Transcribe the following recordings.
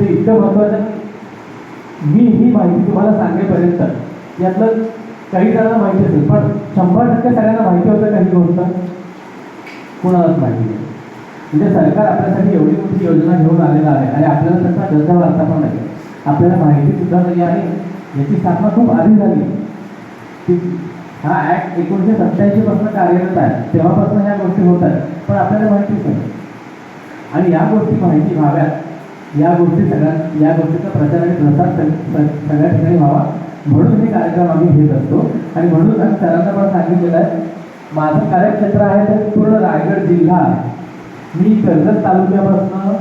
ते इतकं महत्त्वाचं मी ही माहिती तुम्हाला सांगेपर्यंत यातलं काही जणांना माहिती असेल पण शंभर टक्के सगळ्यांना माहिती होतं काही गोष्ट? कुणालाच माहिती नाही. म्हणजे सरकार आपल्यासाठी एवढी मोठी योजना घेऊन आलेलं आहे आणि आपल्याला त्याचा दर्जा वार्ता पण नाही. आपल्याला माहिती सुद्धा नाही आहे. याची स्थापना खूप आधी झाली. की हा ऍक्ट एकोणीसशे सत्त्याऐंशीपासून कार्यरत आहे. तेव्हापासून ह्या गोष्टी होत आहेत. पण आपल्याला माहितीच नाही. आणि या गोष्टी माहिती व्हाव्यात या गोष्टी सगळ्या या गोष्टीचा प्रचार आणि प्रसार सगळ्या ठिकाणी व्हावा. म्हणून हे कार्यक्रम आम्ही घेत असतो. आणि म्हणून आम्ही सरांना पण सांगितलेलं आहे माझं कार्यक्षेत्र आहे तर पूर्ण रायगड जिल्हा. मी कर्जत तालुक्यापासून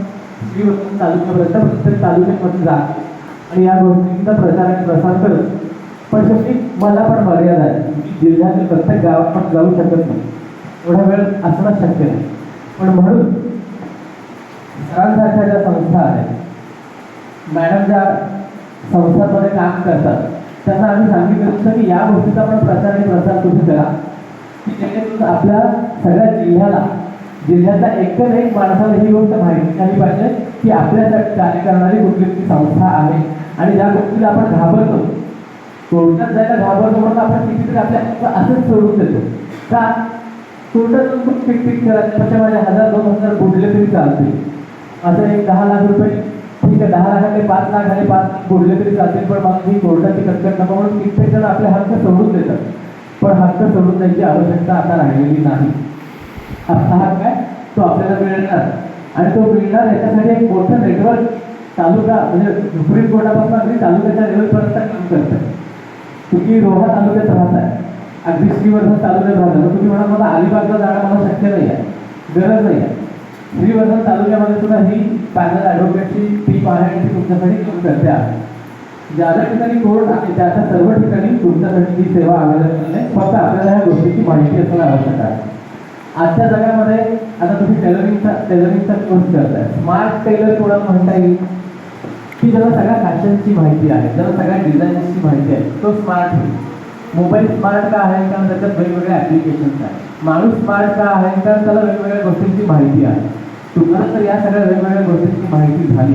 श्रीवर्धन तालुक्यापर्यंत प्रत्येक तालुक्यामध्ये जात आणि या गोष्टींचा प्रचार आणि प्रसार करत. पण शेवटी मला पण मर्यादा आहे. मी जिल्ह्यातील प्रत्येक गावात पण जाऊ शकत नाही. एवढा वेळ असणं शक्य नाही. पण म्हणून सरांसारख्या ज्या संस्था आहेत मॅडम ज्या संस्थांमध्ये काम करतात त्यांना आम्ही सांगितलं होतं की या गोष्टीचा पण प्रचार आणि प्रसार तुम्ही करा. की जेणेकरून आपल्या सगळ्या जिल्ह्याला जिल्ह्यातल्या एकच एक माणसाला ही गोष्ट माहिती झाली पाहिजे की आपल्यासाठी कार्य करणारी कुठली संस्था आहे. आणि ज्या गोष्टीला आपण घाबरतो कोर्टात जायला घाबरतो म्हणून आपण कितीतरी आपल्या असंच सोडून देतो. का? कोर्टात पिक पिक किटकिट त्याच्या माझ्या हजार दोन हजार बुडले तरी चालते असं एक दहा लाख रुपये ठीक आहे दहा लाखाचे पाच लाख आणि पाच लाख तरी चालतील पण मग ही कोर्टाची कटकट नको म्हणून कित्येक जण आपले हक्क सोडून देतात. पण हक्क सोडून द्यायची आवश्यकता आता राहिलेली नाही. आपला हक्क आहे तो आपल्याला मिळणार. आणि तो मिळणार याच्यासाठी एक मोठं नेटवर्क तालुका म्हणजे सुप्रीम कोर्टापासून अगदी तालुक्याच्या लेवलपर्यंत काम करतं. तुम्ही रोहा तालुक्यात आहे अगदी श्रीवर्धन तालुक्यात राहता तुम्ही म्हणा मला अलिबागला जाणं मला शक्य नाही आहे गरज नाही आहे श्रीवर्धन तालुक्यामध्ये सुद्धा ही पॅनल ॲडव्होकेटची टीम आहे आणि ती तुमच्यासाठी काम करते आहे. ज्या ज्या ठिकाणी कोर्ट आहे त्या सर्व ठिकाणी तुमच्यासाठी ही सेवा अवेलेबल नाही फक्त आपल्याला ह्या गोष्टीची माहिती असणं आवश्यक आहे. आजच्या जगामध्ये आता तुम्ही टेलरिंगचा टेलरिंगचा कोर्स करताय. स्मार्ट टेलर कोणाला म्हणता येईल? की ज्याला सगळ्या फॅशनची माहिती आहे. ज्याला सगळ्या डिझाईन्सची माहिती आहे. तो स्मार्ट होईल मोबाईल स्मार्ट का आहे? कारण त्याच्यात वेगवेगळ्या ॲप्लिकेशन्स आहेत. माणूस स्मार्ट का आहे? कारण त्याला वेगवेगळ्या गोष्टींची माहिती आहे. तुम्हाला जर या सगळ्या वेगवेगळ्या गोष्टींची माहिती झाली.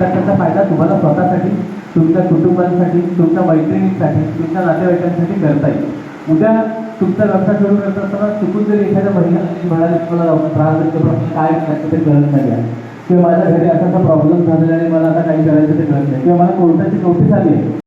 तर त्याचा फायदा तुम्हाला स्वतःसाठी तुमच्या कुटुंबांसाठी तुमच्या मैत्रिणींसाठी तुमच्या नातेवाईकांसाठी करता येईल. उद्या तुमचा व्यवसाय सुरू करत असताना चुकून जरी एखाद्या महिला म्हणाले तुम्हाला त्रास देतो काय करायचं ते कळत नाही आहे. किंवा माझ्या घरी असा प्रॉब्लेम झालेला आणि मला आता काही करायचं ते कळत नाही. किंवा मला कोर्टाची नोटीस आली आहे?